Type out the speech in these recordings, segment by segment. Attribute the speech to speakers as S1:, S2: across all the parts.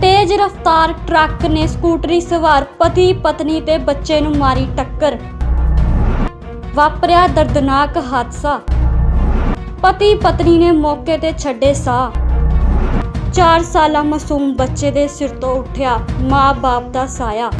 S1: ਤੇਜ਼ ਰਫ਼ਤਾਰ ਟਰੱਕ ਨੇ ਸਕੂਟਰੀ ਸਵਾਰ ਪਤੀ, ਪਤਨੀ ਤੇ ਬੱਚੇ ਨੂੰ ਮਾਰੀ ਟੱਕਰ। ਵਾਪਰਿਆ ਦਰਦਨਾਕ ਹਾਦਸਾ। ਪਤੀ, ਪਤਨੀ ਨੇ ਮੌਕੇ ਤੇ ਛੱਡੇ ਸਾਹ। 4 ਸਾਲਾ ਮਾਸੂਮ ਬੱਚੇ ਦੇ ਸਿਰ ਤੋਂ ਉੱਠਿਆ ਮਾਂ-ਬਾਪ ਦਾ ਸਾਇਆ।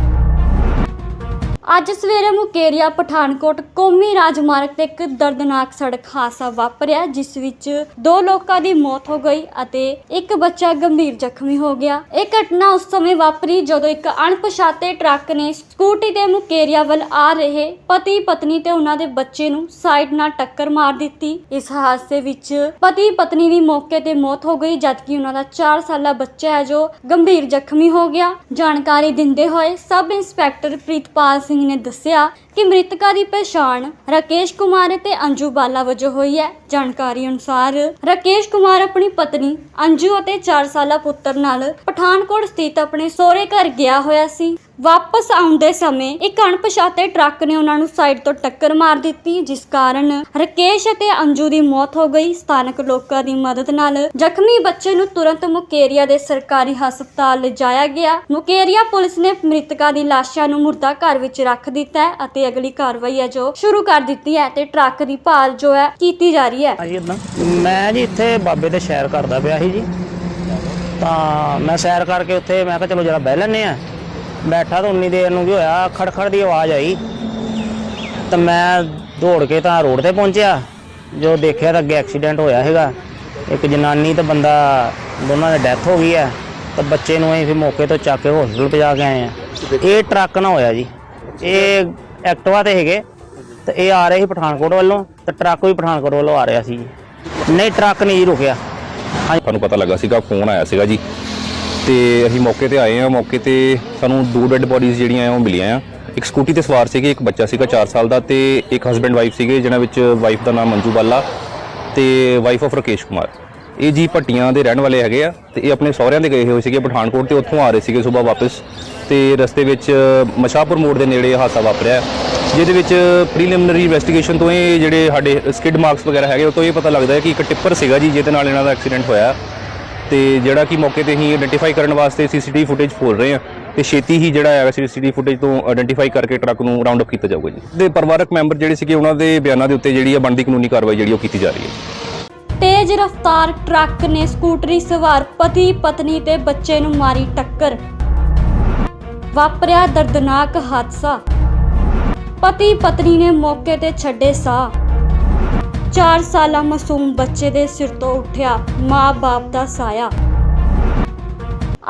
S1: ਅੱਜ ਸਵੇਰੇ ਮੁਕੇਰੀਆ, ਪਠਾਨਕੋਟ ਕੌਮੀ ਰਾਜਮਾਰਗ ਤੇ ਇੱਕ ਦਰਦਨਾਕ ਸੜਕ ਹਾਦਸਾ ਵਾਪਰਿਆ, ਜਿਸ ਵਿੱਚ ਦੋ ਲੋਕਾਂ ਦੀ ਮੌਤ ਹੋ ਗਈ ਅਤੇ ਇੱਕ ਬੱਚਾ ਗੰਭੀਰ ਜ਼ਖਮੀ ਹੋ ਗਿਆ। ਇਹ ਘਟਨਾ ਉਸ ਸਮੇਂ ਵਾਪਰੀ ਜਦੋਂ ਇੱਕ ਅਣਪਛਾਤੇ ਟਰੱਕ ਨੇ ਸਕੂਟੀ ਤੇ ਮੁਕੇਰੀਆ ਵੱਲ ਆ ਰਹੇ ਪਤੀ ਪਤਨੀ ਤੇ ਉਹਨਾਂ ਦੇ ਬੱਚੇ ਨੂੰ ਸਾਈਡ ਨਾਲ ਟੱਕਰ ਮਾਰ ਦਿੱਤੀ। ਇਸ ਹਾਦਸੇ ਵਿੱਚ ਪਤੀ ਪਤਨੀ ਦੀ ਮੌਕੇ ਤੇ ਮੌਤ ਹੋ ਗਈ, ਜਦਕਿ ਉਹਨਾਂ ਦਾ 4 ਸਾਲਾ ਬੱਚਾ ਹੈ ਜੋ ਗੰਭੀਰ ਜ਼ਖਮੀ ਹੋ ਗਿਆ। ਜਾਣਕਾਰੀ ਦਿੰਦੇ ਹੋਏ ਸਬ ਇੰਸਪੈਕਟਰ ਪ੍ਰੀਤਪਾਲ ਸਿੰਘ ਨੇ ਦੱਸਿਆ ਕਿ ਮ੍ਰਿਤਕਾ ਦੀ ਪਛਾਣ ਰਾਕੇਸ਼ ਕੁਮਾਰ ਅਤੇ ਅੰਜੂ ਬਾਲਾ ਵਜੋਂ ਹੋਈ ਹੈ। ਜਾਣਕਾਰੀ ਅਨੁਸਾਰ ਰਾਕੇਸ਼ ਕੁਮਾਰ ਆਪਣੀ ਪਤਨੀ ਅੰਜੂ ਅਤੇ 4 ਸਾਲਾ ਪੁੱਤਰ ਨਾਲ ਪਠਾਨਕੋਟ ਸਥਿਤ ਆਪਣੇ ਸਹੁਰੇ ਘਰ ਗਿਆ ਹੋਇਆ ਸੀ। ਵਾਪਸ ਆਉਂਦੇ ਸਮੇਂ ਇੱਕ ਅਣਪਛਾਤੇ ਟਰੱਕ ਨੇ ਉਹਨਾਂ ਨੂੰ ਸਾਈਡ ਤੋਂ ਟੱਕਰ ਮਾਰ ਦਿੱਤੀ, ਜਿਸ ਕਾਰਨ ਰਾਕੇਸ਼ ਅਤੇ ਅੰਜੂ ਦੀ ਮੌਤ ਹੋ ਗਈ। ਸਥਾਨਕ ਲੋਕਾਂ ਦੀ ਮਦਦ ਨਾਲ ਜ਼ਖਮੀ ਬੱਚੇ ਨੂੰ ਤੁਰੰਤ ਮੁਕੇਰੀਆ ਦੇ ਸਰਕਾਰੀ ਹਸਪਤਾਲ ਲਿਜਾਇਆ ਗਿਆ। ਮੁਕੇਰੀਆ ਪੁਲਿਸ ਨੇ ਮ੍ਰਿਤਕਾ ਦੀ ਲਾਸ਼ਾਂ ਨੂੰ ਮੁਰਦਾ ਘਰ ਵਿੱਚ ਰੱਖ ਦਿੱਤਾ ਹੈ ਅਤੇ ਅਗਲੀ ਕਾਰਵਾਈ ਹੈ ਜੋ ਸ਼ੁਰੂ ਕਰ ਦਿੱਤੀ ਹੈ ਤੇ ਟਰੱਕ ਦੀ ਭਾਲ ਜੋ ਹੈ ਕੀਤੀ ਜਾ ਰਹੀ ਹੈ।
S2: ਹਾਂਜੀ ਇਦਾਂ ਮੈਂ ਜੀ ਇੱਥੇ ਬਾਬੇ ਦੇ ਸੈਰ ਕਰਦਾ ਪਿਆ ਸੀ ਜੀ। ਤਾਂ ਮੈਂ ਸੈਰ ਕਰਕੇ ਉੱਥੇ, ਮੈਂ ਕਿਹਾ ਚਲੋ ਜਰਾ ਬਹਿ ਲੈਨੇ ਆ ਬੈਠਾ ਤਾਂ ਉਨੀ ਦੇਰ ਨੂੰ ਕੀ ਹੋਇਆ, ਖੜਖੜ ਦੀ ਆਵਾਜ਼ ਆਈ। ਤਾਂ ਮੈਂ ਦੌੜ ਕੇ ਤਾਂ ਰੋਡ ਤੇ ਪਹੁੰਚਿਆ, ਜੋ ਦੇਖਿਆ ਤਾਂ ਅੱਗੇ ਐਕਸੀਡੈਂਟ ਹੋਇਆ ਹੈਗਾ ਇੱਕ ਜਨਾਨੀ ਤੇ ਬੰਦਾ, ਦੋਨਾਂ ਦੀ ਡੈਥ ਹੋ ਗਈ ਹੈ ਤਾਂ ਬੱਚੇ ਨੂੰ ਅਸੀਂ ਫਿਰ ਮੌਕੇ ਤੋਂ ਚੱਕ ਕੇ ਹਸਪੀਟਲ ਪਹੁੰਚਾ ਕੇ ਆਏ ਆ। ਇਹ ਟਰੱਕ ਨਾ ਹੋਇਆ ਜੀ। ਇਹ ਐਕਟਿਵਾ ਤੇ ਹੈਗੇ ਤੇ ਇਹ ਆ ਰਹੇ ਸੀ ਪਠਾਨਕੋਟ ਵੱਲੋਂ, ਤੇ ਟਰੱਕ ਵੀ ਪਠਾਨਕੋਟ ਵੱਲੋਂ ਆ ਰਿਹਾ ਸੀ ਜੀ। ਨਹੀਂ, ਟਰੱਕ ਨਹੀਂ ਜੀ ਰੁਕਿਆ।
S3: ਹਾਂਜੀ ਸਾਨੂੰ ਪਤਾ ਲੱਗਾ ਸੀਗਾ, ਫੋਨ ਆਇਆ ਸੀਗਾ ਜੀ। ਤੇ ਅਸੀਂ ਮੌਕੇ ਤੇ ਆਏ ਆ ਮੌਕੇ ਤੇ ਸਾਨੂੰ ਦੋ ਡੈੱਡ ਬੋਡੀਜ਼ ਜਿਹੜੀਆਂ ਆ, ਉਹ ਮਿਲੀਆਂ ਆ। ਇੱਕ ਸਕੂਟੀ ਤੇ ਸਵਾਰ ਸੀਗੇ, ਇੱਕ ਬੱਚਾ ਸੀਗਾ 4 ਸਾਲ ਦਾ ਤੇ ਇੱਕ ਹਸਬੈਂਡ ਵਾਈਫ ਸੀਗੇ, ਜਿਨ੍ਹਾਂ ਵਿੱਚ ਵਾਈਫ ਦਾ ਨਾਮ ਮੰਜੂ ਬਾਲਾ ਤੇ ਵਾਈਫ ਆਫ ਰਕੇਸ਼ ਕੁਮਾਰ। ਇਹ ਜੀ ਭੱਟੀਆਂ ਦੇ ਰਹਿਣ ਵਾਲੇ ਹੈਗੇ ਆ ਤੇ ਇਹ ਆਪਣੇ ਸਹੁਰਿਆਂ ਦੇ ਗਏ ਹੋਏ ਸੀਗੇ ਪਠਾਨਕੋਟ ਤੇ ਉੱਥੋਂ ਆ ਰਹੇ ਸੀਗੇ ਸਵੇਰ ਵਾਪਸ ਤੇ ਰਸਤੇ ਵਿੱਚ ਮਸ਼ਾਪੁਰ ਮੋੜ ਦੇ ਨੇੜੇ ਹਾਦਸਾ ਵਾਪਰਿਆ। ਜਿਹਦੇ ਵਿੱਚ ਪ੍ਰੀਲਿਮਿਨਰੀ ਇਨਵੈਸਟੀਗੇਸ਼ਨ ਤੋਂ ਇਹ ਜਿਹੜੇ ਸਾਡੇ ਸਕਿਡ ਮਾਰਕਸ ਵਗੈਰਾ ਹੈਗੇ, ਉਹ ਤੋਂ ਇਹ ਪਤਾ ਲੱਗਦਾ ਹੈ ਕਿ ਇੱਕ ਟਿੱਪਰ ਸੀਗਾ ਜੀ, ਜਿਹਦੇ ਨਾਲ ਇਹਨਾਂ ਦਾ ਐਕਸੀਡੈਂਟ ਹੋਇਆ। ਤੇ ਜਿਹੜਾ ਕਿ ਮੌਕੇ ਤੇ ਹੀ ਆਇਡੈਂਟੀਫਾਈ ਕਰਨ ਵਾਸਤੇ ਸੀਸੀਟੀਵੀ ਫੁਟੇਜ ਖੋਲ ਰਹੇ ਆ ਤੇ ਛੇਤੀ ਹੀ ਜਿਹੜਾ ਹੈਗਾ ਸੀਸੀਟੀਵੀ ਫੁਟੇਜ ਤੋਂ ਆਇਡੈਂਟੀਫਾਈ ਕਰਕੇ ਟਰੱਕ ਨੂੰ ਰਾਉਂਡ ਅਪ ਕੀਤਾ ਜਾਊਗਾ ਜੀ। ਦੇ ਪਰਿਵਾਰਕ ਮੈਂਬਰ ਜਿਹੜੇ ਸੀਗੇ ਉਹਨਾਂ ਦੇ ਬਿਆਨਾਂ ਦੇ ਉੱਤੇ ਜਿਹੜੀ ਆ ਬਣਦੀ ਕਾਨੂੰਨੀ ਕਾਰਵਾਈ ਜਿਹੜੀ ਉਹ ਕੀਤੀ ਜਾ ਰਹੀ ਹੈ।
S1: ਤੇਜ਼ ਰਫ਼ਤਾਰ ਟਰੱਕ ਨੇ ਸਕੂਟਰੀ ਸਵਾਰ ਪਤੀ, ਪਤਨੀ ਤੇ ਬੱਚੇ ਨੂੰ ਮਾਰੀ ਟੱਕਰ। ਵਾਪਰਿਆ ਦਰਦਨਾਕ ਹਾਦਸਾ। ਪਤੀ, ਪਤਨੀ ਨੇ ਮੌਕੇ ਤੇ ਛੱਡੇ ਸਾਹ। 4 ਸਾਲਾ ਮਾਸੂਮ ਬੱਚੇ ਦੇ ਸਿਰ ਤੋਂ ਉੱਠਿਆ ਮਾਂ-ਬਾਪ ਦਾ ਸਾਇਆ।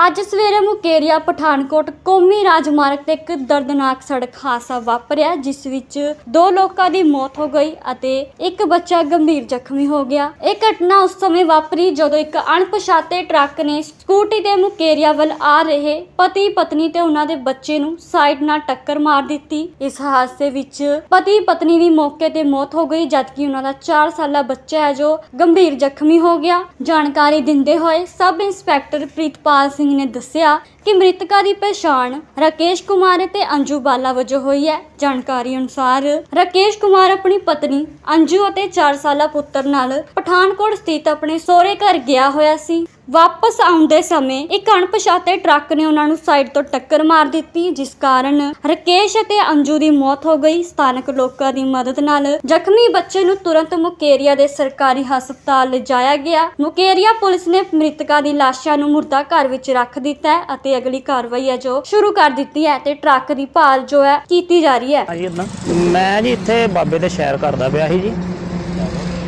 S1: ਅੱਜ ਸਵੇਰੇ ਮੁਕੇਰੀਆ, ਪਠਾਨਕੋਟ ਕੌਮੀ ਰਾਜਮਾਰਗ ਤੇ ਇੱਕ ਦਰਦਨਾਕ ਸੜਕ ਹਾਦਸਾ ਵਾਪਰਿਆ, ਜਿਸ ਵਿੱਚ ਦੋ ਲੋਕਾਂ ਦੀ ਮੌਤ ਹੋ ਗਈ ਅਤੇ ਇੱਕ ਬੱਚਾ ਗੰਭੀਰ ਜ਼ਖਮੀ ਹੋ ਗਿਆ। ਇਹ ਘਟਨਾ ਉਸ ਸਮੇਂ ਵਾਪਰੀ ਜਦੋਂ ਇੱਕ ਅਣਪਛਾਤੇ ਟਰੱਕ ਨੇ ਸਕੂਟੀ ਤੇ ਮੁਕੇਰੀਆ ਵੱਲ ਆ ਰਹੇ ਪਤੀ ਪਤਨੀ ਤੇ ਉਹਨਾਂ ਦੇ ਬੱਚੇ ਨੂੰ ਸਾਈਡ ਨਾਲ ਟੱਕਰ ਮਾਰ ਦਿੱਤੀ। ਇਸ ਹਾਦਸੇ ਵਿੱਚ ਪਤੀ ਪਤਨੀ ਦੀ ਮੌਕੇ ਤੇ ਮੌਤ ਹੋ ਗਈ, ਜਦਕਿ ਉਹਨਾਂ ਦਾ 4 ਸਾਲਾ ਬੱਚਾ ਹੈ ਜੋ ਗੰਭੀਰ ਜ਼ਖਮੀ ਹੋ ਗਿਆ। ਜਾਣਕਾਰੀ ਦਿੰਦੇ ਹੋਏ ਸਬ ਇੰਸਪੈਕਟਰ ਪ੍ਰੀਤਪਾਲ ਸਿੰਘ ਨੇ ਦੱਸਿਆ ਕਿ ਮ੍ਰਿਤਕਾ ਦੀ ਪਛਾਣ ਰਾਕੇਸ਼ ਕੁਮਾਰ ਅਤੇ ਅੰਜੂ ਬਾਲਾ ਵਜੋਂ ਹੋਈ ਹੈ। ਜਾਣਕਾਰੀ ਅਨੁਸਾਰ ਰਾਕੇਸ਼ ਕੁਮਾਰ ਆਪਣੀ ਪਤਨੀ ਅੰਜੂ ਅਤੇ 4 ਸਾਲਾ ਪੁੱਤਰ ਨਾਲ ਪਠਾਨਕੋਟ ਸਥਿਤ ਆਪਣੇ ਸਹੁਰੇ ਘਰ ਗਿਆ ਹੋਇਆ ਸੀ। ਵਾਪਸ ਆਉਂਦੇ ਸਮੇਂ ਇੱਕ ਅਣਪਛਾਤੇ ਟਰੱਕ ਨੇ ਉਹਨਾਂ ਨੂੰ ਸਾਈਡ ਤੋਂ ਟੱਕਰ ਮਾਰ ਦਿੱਤੀ, ਜਿਸ ਕਾਰਨ ਰਾਕੇਸ਼ ਅਤੇ ਅੰਜੂ ਦੀ ਮੌਤ ਹੋ ਗਈ। ਸਥਾਨਕ ਲੋਕਾਂ ਦੀ ਮਦਦ ਨਾਲ ਜ਼ਖਮੀ ਬੱਚੇ ਨੂੰ ਤੁਰੰਤ ਮੁਕੇਰੀਆ ਦੇ ਸਰਕਾਰੀ ਹਸਪਤਾਲ ਲਿਜਾਇਆ ਗਿਆ। ਮੁਕੇਰੀਆ ਪੁਲਿਸ ਨੇ ਮ੍ਰਿਤਕਾ ਦੀ ਲਾਸ਼ਾਂ ਨੂੰ ਮੁਰਦਾ ਘਰ ਵਿੱਚ ਰੱਖ ਦਿੱਤਾ ਹੈ ਅਤੇ ਅਗਲੀ ਕਾਰਵਾਈ ਹੈ ਜੋ ਸ਼ੁਰੂ ਕਰ ਦਿੱਤੀ ਹੈ ਤੇ ਟਰੱਕ ਦੀ ਭਾਲ ਜੋ ਹੈ ਕੀਤੀ ਜਾ ਰਹੀ ਹੈ।
S2: ਹਾਂਜੀ ਇਦਾਂ ਮੈਂ ਜੀ ਇੱਥੇ ਬਾਬੇ ਦੇ ਸ਼ਹਿਰ ਕਰਦਾ ਪਿਆ ਸੀ ਜੀ।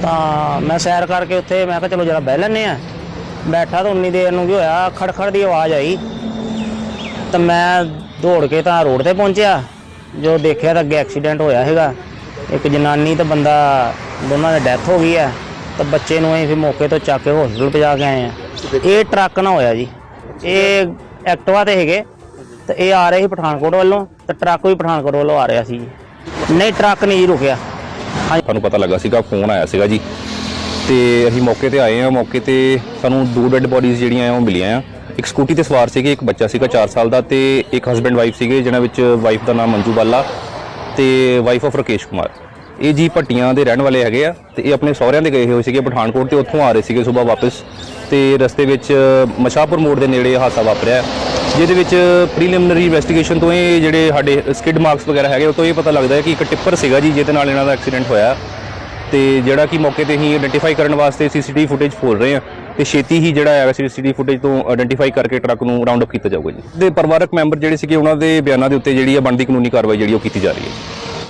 S2: ਤਾਂ ਮੈਂ ਸੈਰ ਕਰਕੇ ਉੱਥੇ ਮੈਂ ਕਿਹਾ ਚਲੋ ਜਰਾ ਬਹਿ ਲੈਨੇ ਆ ਬੈਠਾ ਤਾਂ ਉਨੀ ਦੇਰ ਨੂੰ ਕੀ ਹੋਇਆ, ਖੜਖੜ ਦੀ ਆਵਾਜ਼ ਆਈ। ਤਾਂ ਮੈਂ ਦੌੜ ਕੇ ਤਾਂ ਰੋਡ ਤੇ ਪਹੁੰਚਿਆ, ਜੋ ਦੇਖਿਆ ਤਾਂ ਅੱਗੇ ਐਕਸੀਡੈਂਟ ਹੋਇਆ ਹੈਗਾ ਇੱਕ ਜਨਾਨੀ ਤੇ ਬੰਦਾ, ਦੋਨਾਂ ਦੀ ਡੈਥ ਹੋ ਗਈ ਹੈ। ਤਾਂ ਬੱਚੇ ਨੂੰ ਅਸੀਂ ਫਿਰ ਮੌਕੇ ਤੋਂ ਚੱਕ ਕੇ ਹਸਪੀਟਲ ਪਹੁੰਚਾ ਕੇ ਆਏ ਆ ਇਹ ਟਰੱਕ ਨਾ ਹੋਇਆ ਜੀ। ਇਹ ਐਕਟਿਵਾ ਤੇ ਹੈਗੇ ਤੇ ਇਹ ਆ ਰਹੇ ਸੀ ਪਠਾਨਕੋਟ ਵੱਲੋਂ, ਤੇ ਟਰੱਕ ਵੀ ਪਠਾਨਕੋਟ ਵੱਲੋਂ ਆ ਰਿਹਾ ਸੀ ਜੀ। ਨਹੀਂ, ਟਰੱਕ ਨਹੀਂ ਜੀ ਰੁਕਿਆ।
S3: ਹਾਂਜੀ ਸਾਨੂੰ ਪਤਾ ਲੱਗਾ ਸੀਗਾ, ਫੋਨ ਆਇਆ ਸੀਗਾ ਜੀ। ਤੇ ਅਸੀਂ ਮੌਕੇ ਤੇ ਆਏ ਆ ਮੌਕੇ ਤੇ ਸਾਨੂੰ ਦੋ ਡੈੱਡ ਬੋਡੀਜ਼ ਜਿਹੜੀਆਂ ਆ, ਉਹ ਮਿਲੀਆਂ ਆ। ਇੱਕ ਸਕੂਟੀ ਤੇ ਸਵਾਰ ਸੀਗੇ, ਇੱਕ ਬੱਚਾ ਸੀਗਾ 4 ਸਾਲ ਦਾ ਤੇ ਇੱਕ ਹਸਬੈਂਡ ਵਾਈਫ ਸੀਗੇ ਜਿਨ੍ਹਾਂ ਵਿੱਚ ਵਾਈਫ ਦਾ ਨਾਮ ਮੰਜੂ ਬਾਲਾ ਤੇ ਵਾਈਫ ਆਫ ਰਕੇਸ਼ ਕੁਮਾਰ। ਇਹ ਜੀ ਭੱਟੀਆਂ ਦੇ ਰਹਿਣ ਵਾਲੇ ਹੈਗੇ ਆ ਤੇ ਇਹ ਆਪਣੇ ਸਹੁਰਿਆਂ ਦੇ ਗਏ ਹੋਏ ਸੀਗੇ ਪਠਾਨਕੋਟ ਤੇ ਉੱਥੋਂ ਆ ਰਹੇ ਸੀਗੇ ਸਵੇਰ ਵਾਪਸ ਤੇ ਰਸਤੇ ਵਿੱਚ ਮਸ਼ਾਪੁਰ ਮੋੜ ਦੇ ਨੇੜੇ ਹਾਦਸਾ ਵਾਪਰਿਆ। ਜਿਹਦੇ ਵਿੱਚ ਪ੍ਰੀਲਿਮਿਨਰੀ ਇਨਵੈਸਟੀਗੇਸ਼ਨ ਤੋਂ ਇਹ ਜਿਹੜੇ ਸਾਡੇ ਸਕਿਡ ਮਾਰਕਸ ਵਗੈਰਾ ਹੈਗੇ, ਉਹ ਤੋਂ ਇਹ ਪਤਾ ਲੱਗਦਾ ਹੈ ਕਿ ਇੱਕ ਟਿੱਪਰ ਸੀਗਾ ਜੀ, ਜਿਹਦੇ ਨਾਲ ਇਹਨਾਂ ਦਾ ਐਕਸੀਡੈਂਟ ਹੋਇਆ। ਤੇ ਜਿਹੜਾ ਕਿ ਮੌਕੇ ਤੇ ਹੀ ਆਇਡੈਂਟੀਫਾਈ ਕਰਨ ਵਾਸਤੇ ਸੀਸੀਟੀਵੀ ਫੁਟੇਜ ਫੋਲ ਰਹੇ ਆ ਤੇ ਛੇਤੀ ਹੀ ਜਿਹੜਾ ਹੈਗਾ ਸੀਸੀਟੀਵੀ ਫੁਟੇਜ ਤੋਂ ਆਇਡੈਂਟੀਫਾਈ ਕਰਕੇ ਟਰੱਕ ਨੂੰ ਰਾਉਂਡ ਅਪ ਕੀਤਾ ਜਾਊਗਾ ਜੀ। ਦੇ ਪਰਿਵਾਰਕ ਮੈਂਬਰ ਜਿਹੜੇ ਸੀਗੇ, ਉਹਨਾਂ ਦੇ ਬਿਆਨਾਂ ਦੇ ਉੱਤੇ ਜਿਹੜੀ ਆ ਬਣਦੀ ਕਾਨੂੰਨੀ ਕਾਰਵਾਈ ਜਿਹੜੀ ਉਹ ਕੀਤੀ ਜਾ ਰਹੀ ਹੈ